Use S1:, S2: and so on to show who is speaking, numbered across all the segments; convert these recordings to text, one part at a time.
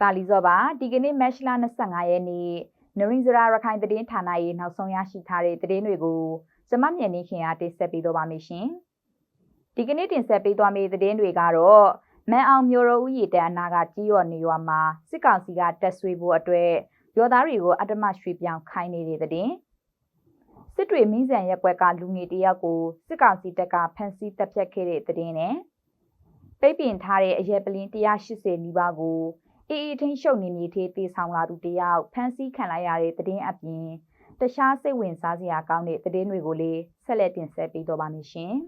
S1: တာလီဇော့ပါဒီကနေ့မက်ရှလာ25ရက်နေ့နရင်းစရာရခိုင်သတင်းဌာနရဲ့နောက်ဆုံးရရှိထားတဲ့သတင်းတွေကိုကျမမြန်နေခင်အားတင်ဆက်ပေးတော့ပါမယ်ရှင်ဒီကနေ့တင်ဆက်ပေးသွားမယ့်သတင်းတွေကတော့မန်အောင်မျိုးရိုဦးရည်တန်းအနာကကြီးရော်နေရွာမှာစစ်ကောင်စီကတက်ဆွေးဖို့အတွက်ရောသားတွေကိုအတ္တမရွှေပြောင်းခိုင်းနေတဲ့သတင်းစစ်တွေမင်းစံရက်ကွက်ကလူငယ်တယောက်ကိုစစ်ကောင်စီတပ်ကဖမ်းဆီးတပ်ဖြတ်ခဲ့တဲ့သတင်းနဲ့ပိတ်ပင်ထားတဲ့အရက်ပလင်း180နီးပါးကို အေးအေးထင်းရှုပ်နေမြေသေးတေဆောင်လာသူတယောက်ဖမ်းဆီးခံလိုက်ရတဲ့သတင်းအပြင်တခြားစိတ်ဝင်စားစရာကောင်းတဲ့သတင်းတွေကိုလည်းဆက်လက်တင်ဆက်ပေးတော့ပါမယ်ရှင်။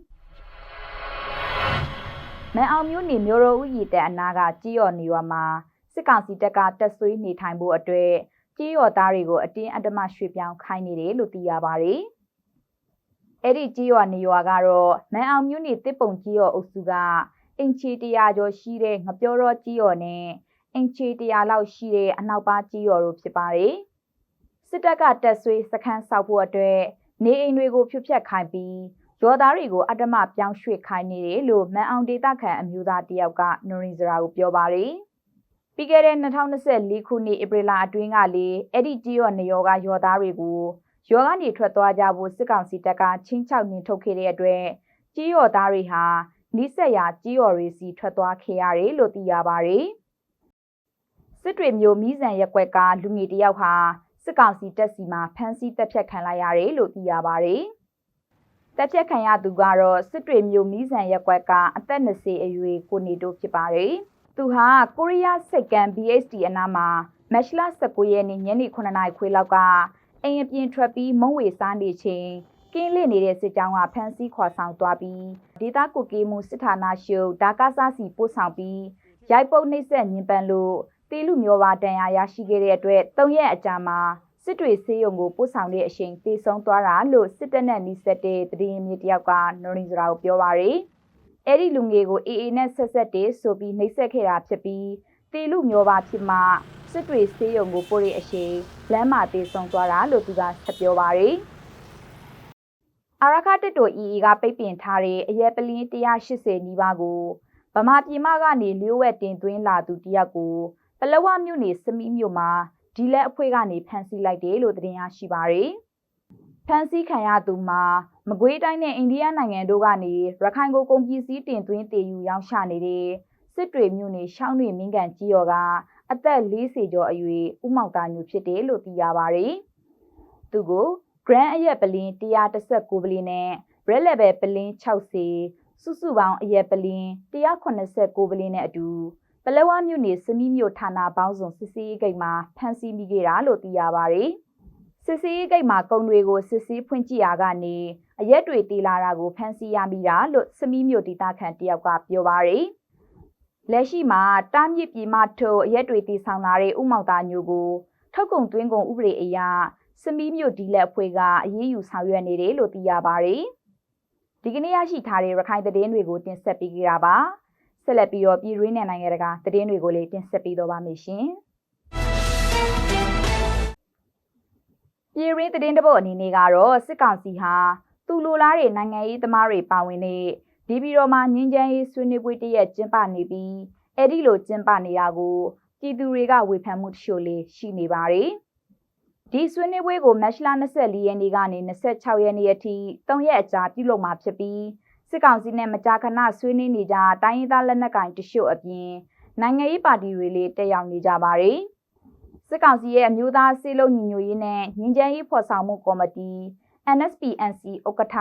S1: မန်အောင်မျိုးနေမျိုးရိုဦးရည်တဲ့အနာကကြီးရော်နေရွာမှာစစ်ကောင်စီတပ်ကတက်ဆွေးနေထိုင်ဖို့အတွက်ကြီးရော်သားတွေကိုအတင်းအဓမ္မရွှေ့ပြောင်းခိုင်းနေတယ်လို့သိရပါတယ်။အဲ့ဒီကြီးရော်နေရွာကတော့မန်အောင်မျိုးနေတစ်ပုံကြီးရော်အုပ်စုကအင်ချီတရာကျော်ရှိတဲ့ငပြောတော်ကြီးရော်နဲ့ အင်ချီတရာလောက်ရှိတဲ့အနောက်ပါကြီးရော်တို့ဖြစ်ပါတယ်။စစ်တပ်ကတက်ဆွေးစခန်းဆောက်ဖို့အတွက်နေအိမ်တွေကိုဖြိုဖျက်ခိုင်းပြီးရောသားတွေကိုအတ္တမပြောင်းရွှေ့ခိုင်းနေတယ်လို့မန်အောင်ဒေတာခန်အမျိုးသားတယောက်ကနိုရင်စရာကိုပြောပါတယ်။ပြီးခဲ့တဲ့2024ခုနှစ်ဧပြီလအတွင်းကလေအဲ့ဒီကြီးရော်နေရောကရောသားတွေကိုရောကနေထွက်သွားကြဖို့စစ်ကောင်စီတပ်ကချင်းချောက်နှင်ထုတ်ခဲ့တဲ့အတွက်ကြီးရော်သားတွေဟာနီးစက်ရာကြီးရော်တွေစီထွက်သွားခဲ့ရတယ်လို့သိရပါတယ်။ စစ်တွေမျိုးမိဇံရက်ွက်ကလူငယ်တယောက်ဟာစစ်ကောင်စီတပ်စီမှာဖမ်းဆီးတပ်ဖြတ်ခံလိုက်ရတယ်လို့သိရပါတယ်။တပ်ဖြတ်ခံရသူကတော့စစ်တွေမျိုးမိဇံရက်ွက်ကအသက်20အရွယ်ကိုနေတို့ဖြစ်ပါတယ်။သူဟာကိုရီးယားစိတ်ကံ BHD အနားမှာမက်ရှလာ19ရက်နေ့ညနေ9နာရီခွေလောက်ကအိမ်အပြင်ထွက်ပြီးမုံဝေစားနေချိန်ကင်းလစ်နေတဲ့စစ်ကြောင်းကဖမ်းဆီးခေါ်ဆောင်သွားပြီးဒေသကုကေးမှုစစ်ဌာနရှုပ်ဒါကာစားစီပို့ဆောင်ပြီးရိုက်ပုတ်နှိမ့်ဆက်ညင်ပန်းလို့ တေးလူမျိုးပါတန်ရာရရှိခဲ့တဲ့အတွက်၃ရက်အကြာမှာစစ်တွေဆေးရုံကိုပို့ဆောင်တဲ့အချိန်တေဆုံးသွားတာလို့စစ်တပ်နဲ့နှိစက်တဲ့တရင်မြေတယောက်ကနော်ရီစရာကိုပြောပါရယ်အဲ့ဒီလူငယ်ကိုအေအေနဲ့ဆက်ဆက်တဲ့ဆိုပြီးနှိစက်ခဲ့တာဖြစ်ပြီးတေလူမျိုးပါဖြစ်မှစစ်တွေဆေးရုံကိုပို့တဲ့အချိန်လမ်းမှာတေဆုံးသွားတာလို့သူကဆက်ပြောပါရယ်အာရခတက်တို EE ကပိတ်ပင်ထားတဲ့အရက်ပလင်း180နီးပါးကိုဗမာပြည်မကနေလျှို့ဝှက်တင်သွင်းလာသူတယောက်ကို ပလဝမြို့နယ်စမီးမြို့မှာဒီလက်အဖွဲ့ကနေဖမ်းဆီးလိုက်တယ်လို့သတင်းရရှိပါရယ်။ဖမ်းဆီးခံရသူမှာမကွေးတိုင်းနဲ့အိန္ဒိယနိုင်ငံတို့ကနေရခိုင်ကိုကုန်ပစ္စည်းတင်သွင်းတည်ယူရောင်းချနေတဲ့စစ်တွေမြို့နယ်ရှောင်းတွေမင်းကန်ကြီးရော်ကအသက်40ကျော်အရွယ်ဦးမောင်သားမျိုးဖြစ်တယ်လို့သိရပါရယ်။သူကို Grand အရက်ပလင်း119ပလင်းနဲ့ Red Level ပလင်း60စုစုပေါင်းအရက်ပလင်း189ပလင်းနဲ့အတူ ပလဲဝမြို့နယ်စမီးမြို့ဌာနပေါင်းစုံစစ်စေးဂိတ်မှာဖမ်းဆီးမိခဲ့တာလို့သိရပါဗျ။စစ်စေးဂိတ်မှာကုံတွေကိုစစ်စေးဖွင့်ကြည့်ရာကနေအရက်တွေတီလာတာကိုဖမ်းဆီးရမိတာလို့စမီးမြို့ဒေသခံတယောက်ကပြောပါရယ်။လက်ရှိမှာတားမြစ်ပြည်မထုတ်အရက်တွေတီဆောင်လာတဲ့ဥမောက်သားမျိုးကိုထုတ်ကုန်သွင်းကုန်ဥပဒေအရစမီးမြို့ဒီလက်အဖွဲ့ကအရေးယူဆောင်ရွက်နေတယ်လို့သိရပါရယ်။ဒီကနေ့ရရှိထားတဲ့ရခိုင်သတင်းတွေကိုတင်ဆက်ပေးကြတာပါ။ ဆက်လက်ပြီးတော့ပြည်ရင်းနဲ့နိုင်ငံတကာသတင်းတွေကိုလည်းတင်ဆက်ပေးတော့ပါမယ်ရှင်။ပြည်ရင်းသတင်းတပုတ်အနေနဲ့ကတော့စစ်ကောင်စီဟာသူလိုလားတဲ့နိုင်ငံရေးသမားတွေပါဝင်တဲ့ဒီပြည်တော်မှာငင်းချမ်းရေးဆွေးနွေးပွဲတရက်ကျင်းပနေပြီးအဲ့ဒီလိုကျင်းပနေတာကိုပြည်သူတွေကဝေဖန်မှုတချို့လေးရှိနေပါတယ်။ဒီဆွေးနွေးပွဲကိုမတ်လ24ရက်နေ့ကနေ26ရက်နေ့အထိ3ရက်အကြာပြုလုပ်မှာဖြစ်ပြီး စစ်ကောင်စီနဲ့မကြာခဏဆွေးနွေးနေကြတိုင်းရင်းသားလက်နက်ကိုင်တချို့အပြင်နိုင်ငံရေးပါတီတွေလည်းတက်ရောက်နေကြပါတယ်။စစ်ကောင်စီရဲ့အမျိုးသားစီလုံးညီညွတ်ရေးနဲ့ငင်းချမ်းရေးဖော်ဆောင်မှုကော်မတီ NSPNC ဥက္ကဋ္ဌ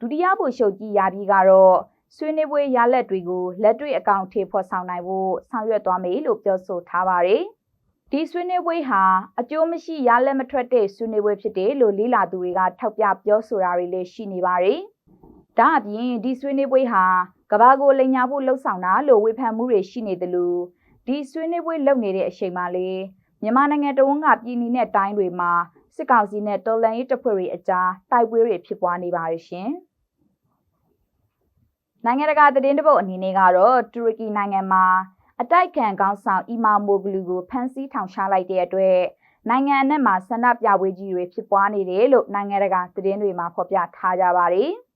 S1: ဒုတိယဗိုလ်ချုပ်ကြီးရာပြီးကတော့ဆွေးနွေးပွဲရလဒ်တွေကိုလက်တွေ့အကောင့်ထေဖော်ဆောင်နိုင်ဖို့ဆောင်ရွက်သွားမယ်လို့ပြောဆိုထားပါတယ်။ဒီဆွေးနွေးပွဲဟာအကျိုးမရှိရလက်မထွက်တဲ့ဆွေးနွေးပွဲဖြစ်တယ်လို့လေးလာသူတွေကထောက်ပြပြောဆိုတာတွေလည်းရှိနေပါတယ်။ ဒါအပြင်ဒီဆွေးနွေးပွဲဟာကဘာကိုလိန်ညာဖို့လှုပ်ဆောင်တာလို့ဝေဖန်မှုတွေရှိနေတယ်လို့ဒီဆွေးနွေးပွဲလုပ်နေတဲ့အချိန်မှာလေမြန်မာနိုင်ငံတဝန်းကပြည်နယ်နဲ့တိုင်းတွေမှာစစ်ကောင်စီနဲ့တော်လှန်ရေးတပ်ဖွဲ့တွေအကြားတိုက်ပွဲတွေဖြစ်ပွားနေပါတယ်ရှင်။နိုင်ငံတကာသတင်းတပုတ်အနေနဲ့ကတော့တူရကီနိုင်ငံမှာအတိုက်ခံကောင်းဆောင်အီမာမိုဂလူကိုဖမ်းဆီးထောင်ချလိုက်တဲ့အတွက်နိုင်ငံအနှံ့မှာဆန္ဒပြပွဲကြီးတွေဖြစ်ပွားနေတယ်လို့နိုင်ငံတကာသတင်းတွေမှာဖော်ပြထားကြပါတယ်။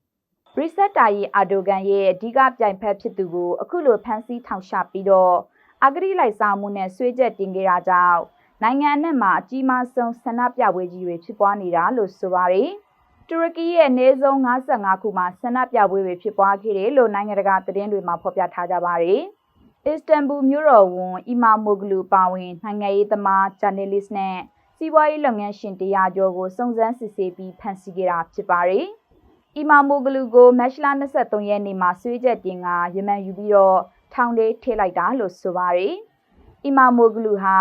S1: ရီဆက်တာယီအာဒိုဂန်ရဲ့အဓိကပြိုင်ဖက်ဖြစ်သူကိုအခုလိုဖမ်းဆီးထောင်ချပြီးတော့အဂတိလိုက်စားမှုနဲ့ဆွေးချက်တင်ခဲ့တာကြောင့်နိုင်ငံအနှံ့မှာအကြီးမားဆုံးဆန္ဒပြပွဲကြီးတွေဖြစ်ပွားနေတာလို့ဆိုပါတယ်။တူရကီရဲ့အနည်းဆုံး55ခုမှာဆန္ဒပြပွဲတွေဖြစ်ပွားခဲ့တယ်လို့နိုင်ငံတကာသတင်းတွေမှာဖော်ပြထားကြပါတယ်။အစ္စတန်ဘူမြို့တော်ဝန်အီမာမိုဂလူပါဝင်နိုင်ငံရေးသမားဂျာနယ်လစ်နဲ့စီးပွားရေးလုပ်ငန်းရှင်တရားကျော်ကိုစုံစမ်းစစ်ဆေးပြီးဖမ်းဆီးခဲ့တာဖြစ်ပါတယ်။ အီမာမိုဂလူကိုမက်ရှလာ23ရက်နေ့မှာဆွေးချက်တင်ကရမန်ယူပြီးတော့ထောင်ထဲထည့်လိုက်တာလို့ဆိုပါတယ်။အီမာမိုဂလူဟာ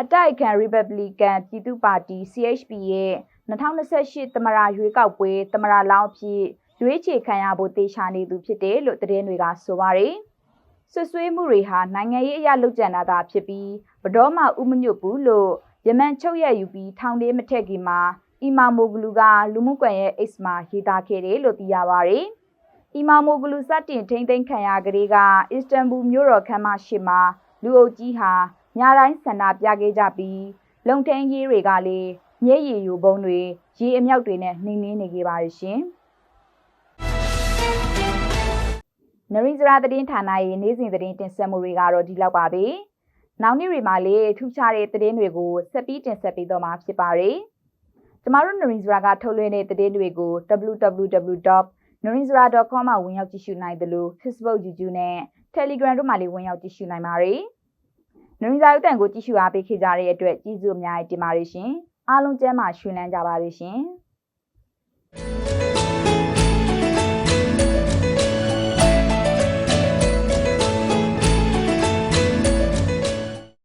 S1: အတိုက်အခံ Republican ပြည်သူ့ပါတီ CHP ရဲ့2028သမရရွေးကောက်ပွဲသမရလောင်းအဖြစ်ရွေးချယ်ခံရဖို့တေချာနေသူဖြစ်တယ်လို့သတင်းတွေကဆိုပါတယ်။ဆွဆွေးမှုတွေဟာနိုင်ငံရေးအရလုကြံတာသာဖြစ်ပြီးဘတော်မှဥမညွတ်ဘူးလို့ယမန်ချုပ်ရယူပြီးထောင်ထဲမထက်ခင်မှာ အီမာမိုဂလူကလူမှုကွန်ရက် X မှာရေးသားခဲ့တယ်လို့သိရပါတယ်။အီမာမိုဂလူစတင်ထိမ့်သိမ်းခံရကလေးကအစ္စတန်ဘူမြို့တော်ခမ်းမရှိမှာလူအုပ်ကြီးဟာညတိုင်းဆန္ဒပြခဲ့ကြပြီးလုံထင်းကြီးတွေကလည်းမျက်ရည်ယိုပုံးတွေရေအမြောက်တွေနဲ့နှိမ်နှင်းနေခဲ့ပါရရှင်။နရင်းစရာသတင်းဌာနရဲ့နေ့စဉ်သတင်းတင်ဆက်မှုတွေကတော့ဒီလောက်ပါပဲ။နောက်နေ့တွေမှာလည်းထူးခြားတဲ့သတင်းတွေကိုဆက်ပြီးတင်ဆက်ပေးတော့မှာဖြစ်ပါတယ်။ ကျမတို့နရင်းစရာကထုတ်လွှင့်တဲ့သတင်းတွေကို www.narinzara.com မှာဝင်ရောက်ကြည့်ရှုနိုင်တယ်လို့ Facebook, YouTube နဲ့ Telegram တို့မှာလည်းဝင်ရောက်ကြည့်ရှုနိုင်ပါတယ်။နရင်းစာရုပ်တံကိုကြည့်ရှုအားပေးခဲ့ကြတဲ့အတွက်ကျေးဇူးအများကြီးတင်ပါတယ်ရှင်။အားလုံးကျမ်းမာရွှင်လန်းကြပါစေရှင်။